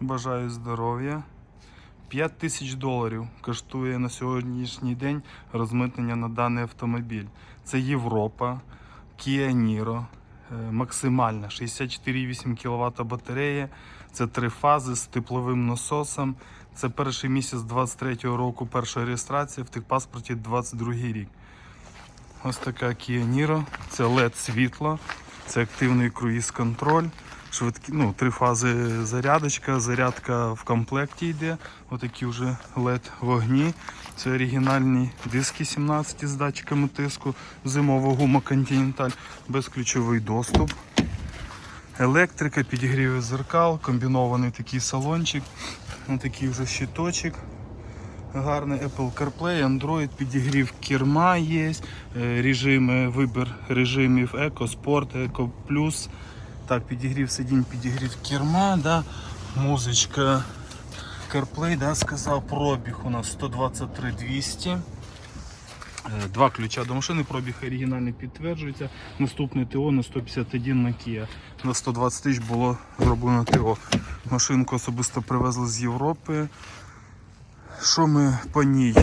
Бажаю здоров'я. 5 тисяч доларів коштує на сьогоднішній день розмитнення на даний автомобіль. Це Європа, Kia Niro, е, максимальна 64,8 кВт батарея. Це три фази з тепловим насосом. Це перший місяць 23-го року, перша реєстрація, в техпаспорті 22 рік. Ось така Kia Niro. Це LED світло, це активний круїз-контроль. Швидкі, ну, три фази зарядочка, зарядка в комплекті йде. Отакі вже LED вогні. Це оригінальні диски 17 з датчиками тиску, зимова гума Continental, безключовий доступ. Електрика, підігрів зеркал, комбінований такий салончик, такий вже щиточок. Гарний Apple CarPlay, Android, підігрів керма є, е, режими, вибір режимів Eco, Sport, Eco Plus. Так, підігрів сидінь, підігрів керма, да. музичка CarPlay, да, сказав, пробіг у нас 123 200. Е, Два ключа до машини, пробіг оригінальний підтверджується. Наступне ТО на 151 на Kia. На 120 тисяч було зроблено ТО. Машинку особисто привезли з Європи. Що ми по ній?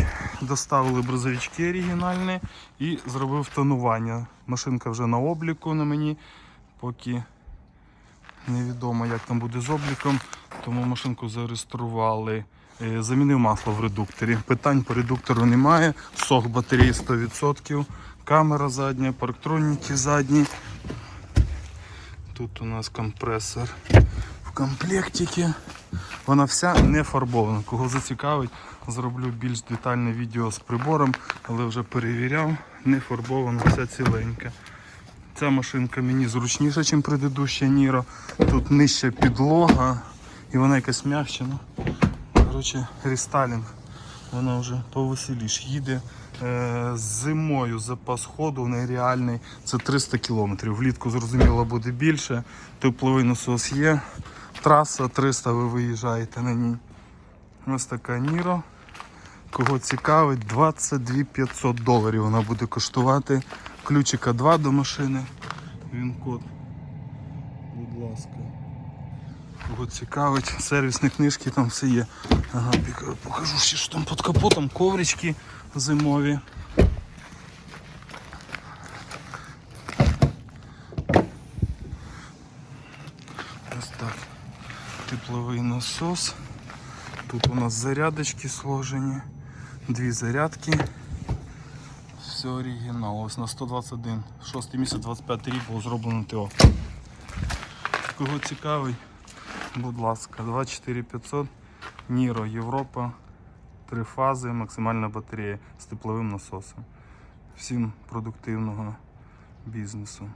Доставили брозовички оригінальні і зробив тонування. Машинка вже на обліку на мені, поки невідомо як там буде з обліком, тому машинку зареєстрували. Е, Замінив масло в редукторі. Питань по редуктору немає. Сох батареї 100%, камера задня, парктроніки задні. Тут у нас компресор в комплектикі. Вона вся не фарбована. Кого зацікавить, зроблю більш детальне відео з прибором, але вже перевіряв, не фарбована, вся ціленька. Ця машинка мені зручніша, ніж предыдуща Ніро. Тут нижча підлога і вона якась м'якша. Ну, коротше, рестайлінг. Вона вже повеселіш їде. Е, зимою запас ходу нереальний. Це 300 км. Влітку зрозуміло буде більше. Тепловий насос є. Траса 300, ви виїжджаєте на ній. Ось така Ніро. Кого цікавить, 22 500 доларів вона буде коштувати. Ключика 2 до машини. Він код. Будь ласка. Кого цікавить, сервісні книжки там все є. Ага, покажу ще, що там під капотом, коврички зимові. Ось так. Тепловий насос. Тут у нас зарядочки сложені. Дві зарядки. Все оригінал. Ось на 121. 6 місяць 25 рік було зроблено ТО. Кого цікавий, будь ласка, 24500 Ніро Європа. Три фази, максимальна батарея з тепловим насосом. Всім продуктивного бізнесу.